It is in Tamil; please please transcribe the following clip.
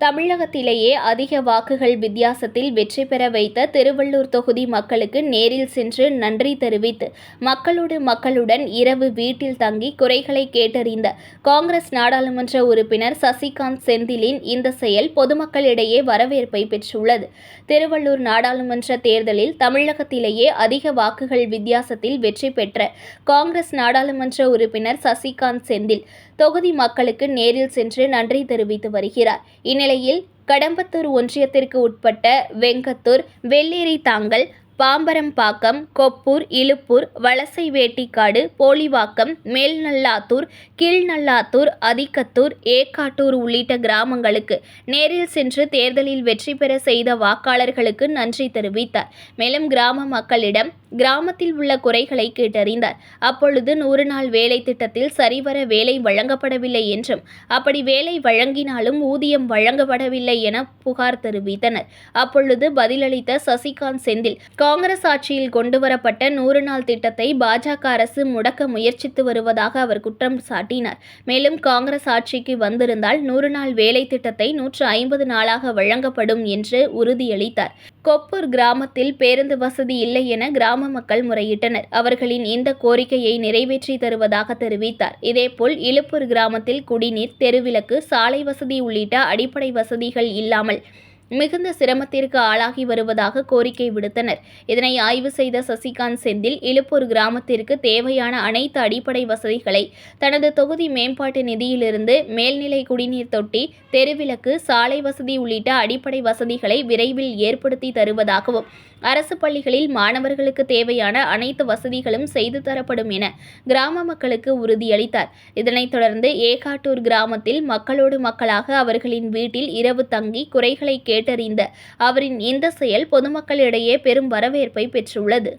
தமிழகத்திலேயே அதிக வாக்குகள் வித்தியாசத்தில் வெற்றி பெற வைத்த திருவள்ளூர் தொகுதி மக்களுக்கு நேரில் சென்று நன்றி தெரிவித்து மக்களோடு மக்களுடன் இரவு வீட்டில் தங்கி குறைகளை கேட்டறிந்த காங்கிரஸ் நாடாளுமன்ற உறுப்பினர் சசிகாந்த் செந்திலின் இந்த செயல் பொதுமக்களிடையே வரவேற்பை பெற்றுள்ளது. திருவள்ளூர் நாடாளுமன்ற தேர்தலில் தமிழகத்திலேயே அதிக வாக்குகள் வித்தியாசத்தில் வெற்றி பெற்ற காங்கிரஸ் நாடாளுமன்ற உறுப்பினர் சசிகாந்த் செந்தில் தொகுதி மக்களுக்கு நேரில் சென்று நன்றி தெரிவித்து வருகிறார். இந்நிலையில் கடம்பத்தூர் ஒன்றியத்திற்கு உட்பட்ட வெங்கத்தூர் வெள்ளேரி தாங்கல் பாம்பரம்பாக்கம் கொப்பூர் இலுப்பூர் வலசைவேட்டிக்காடு போலிவாக்கம் மேல்நல்லாத்தூர் கீழ்நல்லாத்தூர் அதிக்கத்தூர் ஏக்காட்டூர் உள்ளிட்ட கிராமங்களுக்கு நேரில் சென்று தேர்தலில் வெற்றி பெற செய்த வாக்காளர்களுக்கு நன்றி தெரிவித்தார். மேலும் கிராம மக்களிடம் கிராமத்தில் உள்ள குறைகளை கேட்டறிந்தார். அப்பொழுது நூறு நாள் வேலை திட்டத்தில் சரிவர வேலை வழங்கப்படவில்லை என்றும் அப்படி வேலை வழங்கினாலும் ஊதியம் வழங்கப்படவில்லை என புகார் தெரிவித்தனர். அப்பொழுது பதிலளித்த சசிகாந்த் செந்தில் காங்கிரஸ் ஆட்சியில் கொண்டுவரப்பட்ட நூறு நாள் திட்டத்தை பாஜக அரசு முடக்க முயற்சித்து வருவதாக அவர் குற்றம் சாட்டினார். மேலும் காங்கிரஸ் ஆட்சிக்கு வந்திருந்தால் நூறு நாள் வேலை திட்டத்தை நூற்று ஐம்பது நாளாக வழங்கப்படும் என்று உறுதியளித்தார். கொப்பூர் கிராமத்தில் பேருந்து வசதி இல்லை என கிராம மக்கள் முறையிட்டனர். அவர்களின் இந்த கோரிக்கையை நிறைவேற்றி தருவதாக தெரிவித்தார். இதேபோல் இழுப்பூர் கிராமத்தில் குடிநீர் தெருவிளக்கு சாலை வசதி உள்ளிட்ட அடிப்படை வசதிகள் இல்லாமல் மிகுந்த சிரமத்திற்கு ஆளாகி வருவதாக கோரிக்கை விடுத்தனர். இதனை ஆய்வு செய்த சசிகாந்த் செந்தில் இலுப்பூர் கிராமத்திற்கு தேவையான அனைத்து அடிப்படை வசதிகளை தனது தொகுதி மேம்பாட்டு நிதியிலிருந்து மேல்நிலை குடிநீர் தொட்டி தெருவிளக்கு சாலை வசதி உள்ளிட்ட அடிப்படை வசதிகளை விரைவில் ஏற்படுத்தி தருவதாகவும் அரசு பள்ளிகளில் மாணவர்களுக்கு தேவையான அனைத்து வசதிகளும் செய்து தரப்படும் என கிராம மக்களுக்கு உறுதியளித்தார். இதனைத் தொடர்ந்து ஏகாட்டூர் கிராமத்தில் மக்களோடு மக்களாக அவர்களின் வீட்டில் இரவு தங்கி குறைகளை கேட்டறிந்த அவரின் இந்த செயல் பொதுமக்களிடையே பெரும் வரவேற்பை பெற்றுள்ளது.